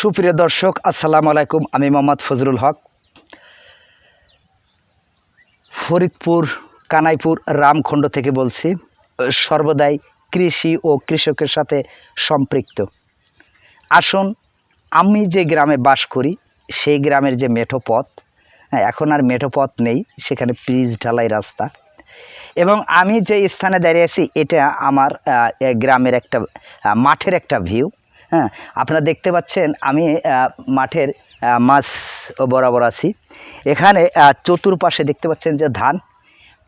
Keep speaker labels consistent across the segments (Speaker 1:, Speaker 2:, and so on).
Speaker 1: সুপ্রিয় দর্শক, আসসালামু আলাইকুম। আমি মোহাম্মদ ফজলুল হক। ফরিদপুর, কানাইপুর, রামখণ্ড থেকে বলছি, সর্বদাই কৃষি ও কৃষকের সাথে সম্পৃক্ত। আসুন, আমি যে গ্রামে বাস করি, সেই গ্রামের যে মেঠো পথ হ্যাঁ এখন আর মেঠো পথ নেই, সেখানে পিচ ঢালাই রাস্তা। এবং আমি যে স্থানে দাঁড়িয়ে আছি, এটা আমার গ্রামের একটা মাঠের একটা ভিউ হ্যাঁ আপনারা দেখতে পাচ্ছেন আমি মাঠের মাছ বরাবর আছি। এখানে চতুর্পাশে দেখতে পাচ্ছেন যে ধান।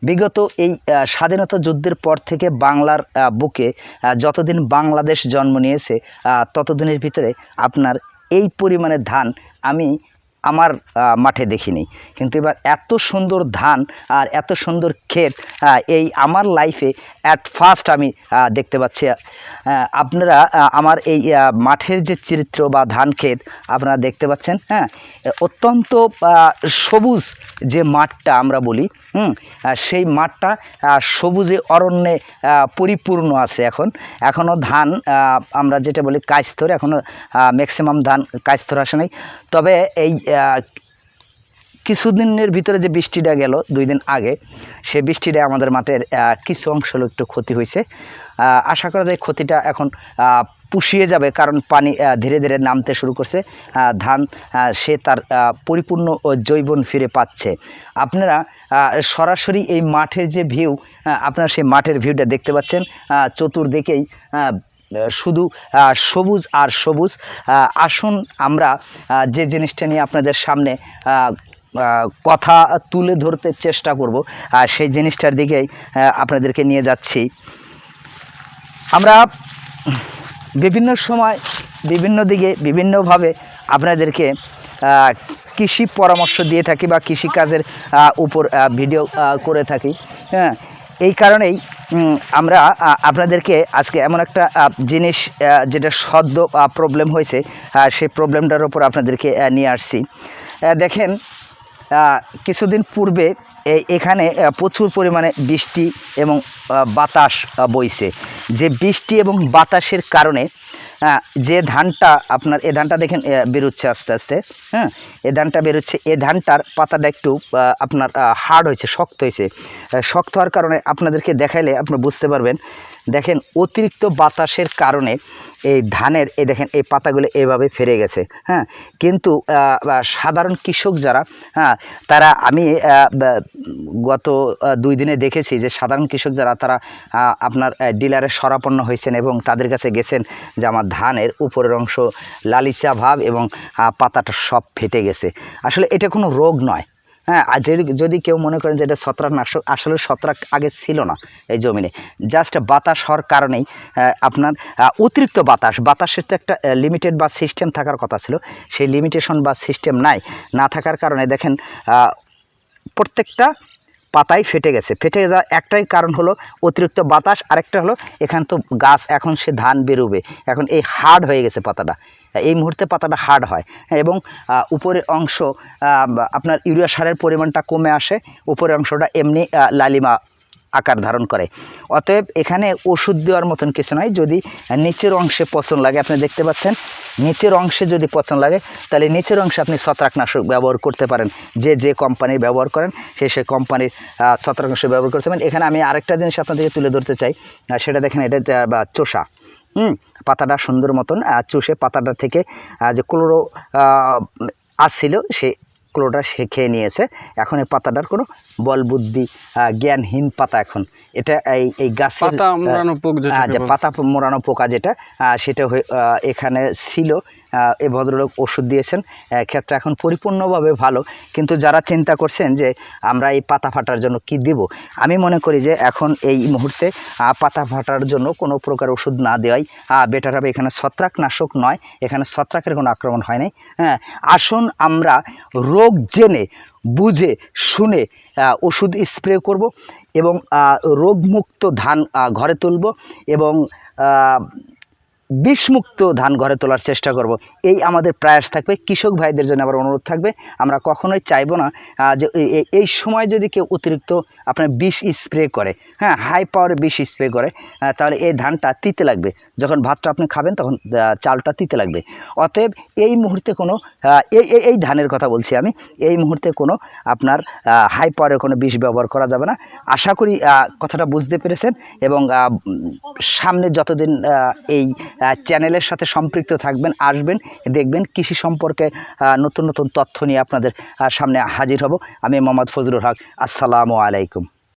Speaker 1: বিগত এই স্বাধীনতা যুদ্ধের পর থেকে বাংলার বুকে যতদিন বাংলাদেশ জন্ম নিয়েছে ততদিনের ভিতরে আপনার এই পরিমাণে ধান আমি আমার মাঠে দেখিনি। কিন্তু এবার এত সুন্দর ধান আর এত সুন্দর ক্ষেত এই আমার লাইফে অ্যাট ফার্স্ট আমি দেখতে পাচ্ছি। আপনারা আমার এই মাঠের যে চিত্র বা ধান ক্ষেত আপনারা দেখতে পাচ্ছেন হ্যাঁ? অত্যন্ত সবুজ যে মাঠটা আমরা বলি হুম? সেই মাঠটা সবুজে অরণ্যে পরিপূর্ণ আছে এখন। এখনও ধান আমরা যেটা বলি কায়স্থর এখনও ম্যাক্সিমাম ধান কায়স্থর আসে নাই। তবে এই কিছুদিনের ভিতরে যে বৃষ্টিটা গেল দুই দিন আগে, সে বৃষ্টিটা আমাদের মাঠের কিছু অংশ একটু ক্ষতি হয়েছে। আশা করা যায় ক্ষতিটা এখন পুষিয়ে যাবে, কারণ পানি ধীরে ধীরে নামতে শুরু করছে। ধান সে তার পরিপূর্ণ জৈবন ফিরে পাচ্ছে। আপনারা সরাসরি এই মাঠের যে ভিউ আপনারা সেই মাঠের ভিউটা দেখতে পাচ্ছেন। চতুর্দিকেই শুধু সবুজ আর সবুজ। আসুন আমরা যে জিনিসটা নিয়ে আপনাদের সামনে কথা তুলে ধরতে চেষ্টা করব আর সেই জিনিসটার দিকেই আপনাদেরকে নিয়ে যাচ্ছি। আমরা বিভিন্ন সময় বিভিন্ন দিকে বিভিন্নভাবে আপনাদেরকে কৃষি পরামর্শ দিয়ে থাকি বা কৃষিকাজের উপর ভিডিও করে থাকি হ্যাঁ? এই কারণেই আমরা আপনাদেরকে আজকে এমন একটা জিনিস যেটা সদ্য প্রবলেম হয়েছে সেই প্রবলেমটার উপর আপনাদেরকে নিয়ে আসছি। দেখেন কিছুদিন পূর্বে এখানে প্রচুর পরিমাণে বৃষ্টি এবং বাতাস বইছে। যে বৃষ্টি এবং বাতাসের কারণে যে ধানটা আপনার, এ ধানটা দেখেন বেরোচ্ছে আস্তে আস্তে হ্যাঁ? এ ধানটা বেরোচ্ছে, এ ধানটার পাতাটা একটু আপনার হার্ড হয়েছে, শক্ত হয়েছে। শক্ত হওয়ার কারণে আপনাদেরকে দেখাইলে আপনি বুঝতে পারবেন দেখেন অতিরিক্ত বাতাসের কারণে এই ধানের, এই দেখেন এই পাতাগুলো এভাবে ফেরে গেছে হ্যাঁ? কিন্তু সাধারণ কৃষক যারা হ্যাঁ তারা আমি গত দুই দিনে দেখেছি যে সাধারণ কৃষক যারা, তারা আপনার ডিলারে সরাপন্ন হয়েছেন এবং তাদের কাছে গেছেন যে আমার ধানের উপরের অংশ লালিচা ভাব এবং পাতাটা সব ফেটে গেছে। আসলে এটা কোনো রোগ নয়। হ্যাঁ আর যদি যদি কেউ মনে করেন যে এটা ছত্রাকনাশক আসলে ছত্রাক আগে ছিল না এই জমিনে। জাস্ট বাতাস হওয়ার কারণেই আপনার অতিরিক্ত বাতাস, বাতাসের তো একটা লিমিটেড বা সিস্টেম থাকার কথা ছিল। সেই লিমিটেশন বা সিস্টেম নাই, না থাকার কারণে দেখেন প্রত্যেকটা পাতাই ফেটে গেছে। ফেটে যাওয়ার একটাই কারণ হলো অতিরিক্ত বাতাস, আরেকটা হলো এখান তো গাছ, এখন সে ধান বেরোবে। এখন এই হার্ড হয়ে গেছে পাতাটা। এই মুহূর্তে পাতাটা হার্ড হয়। হ্যাঁ, এবং উপরের অংশ আপনার ইউরিয়া সারের পরিমাণটা কমে আসে উপরের অংশটা এমনি লালিমা আকার ধারণ করে। অতএব এখানে ওষুধ দেওয়ার মতন কিছু নয় যদি নিচের অংশে পচন লাগে আপনি দেখতে পাচ্ছেন নিচের অংশে যদি পচন লাগে তাহলে নিচের অংশে আপনি ছত্রাকনাশক ব্যবহার করতে পারেন। যে যে কোম্পানির ব্যবহার করেন সে সেই কোম্পানির ছত্রাকনাশক ব্যবহার করতে পারেন। এখানে আমি আরেকটা জিনিস আপনাদেরকে তুলে ধরতে চাই। সেটা দেখেন এটা চোষা। হুম পাতাটা সুন্দর মতন চুষে পাতাটা থেকে যে ক্লোরো আসছিল সে ক্লোটা সে খেয়ে নিয়েছে। এখন এই পাতাটার কোনো বল বুদ্ধি জ্ঞানহীন পাতা এখন। এটা এই এই গাছের
Speaker 2: পাতা মোড়ানো পোকা
Speaker 1: যে পাতা মোড়ানো পোকা যেটা সেটা হয়ে- এখানে ছিল। এ ভদ্রলোক ওষুধ দিয়েছেন। আহ, ক্ষেতটা এখন পরিপূর্ণভাবে ভালো। কিন্তু যারা চিন্তা করছেন যে আমরা এই পাতা ফাটার জন্য কি দিব আমি মনে করি যে এখন এই মুহূর্তে পাতা ফাটার জন্য কোনো প্রকার ওষুধ না দেওয়াই বেটার হবে। এখানে ছত্রাকনাশক নয় এখানে ছত্রাকের কোনো আক্রমণ হয় নাই হ্যাঁ আসুন আমরা রোগ জেনে বুঝে শুনে ওষুধ স্প্রে করব এবং রোগমুক্ত ধান ঘরে তুলব এবং বিষমুক্ত ধান ঘরে তোলার চেষ্টা করব। এই আমাদের প্রয়াস থাকবে। কৃষক ভাইদের জন্য আবার অনুরোধ থাকবে। আমরা কখনোই চাইব না যে এই- সময় যদি কেউ অতিরিক্ত আপনার বিষ স্প্রে করে হ্যাঁ হাই পাওয়ারে বিষ স্প্রে করে তাহলে এই ধানটা তিতে লাগবে। যখন ভাতটা আপনি খাবেন তখন চালটা তিতে লাগবে। অতএব এই মুহূর্তে কোনো এই এই- ধানের কথা বলছি আমি, এই মুহূর্তে কোনো আপনার হাই পাওয়ারের কোনো বিষ ব্যবহার করা যাবে না। আশা করি কথাটা বুঝতে পেরেছেন এবং সামনে যতদিন এই চ্যানেলের সাথে সম্পৃক্ত থাকবেন, আসবেন, দেখবেন কৃষি সম্পর্কে নতুন নতুন তথ্য নিয়ে আপনাদের সামনে হাজির হব। আমি মোহাম্মদ ফজলুল হক, আসসালামু আলাইকুম।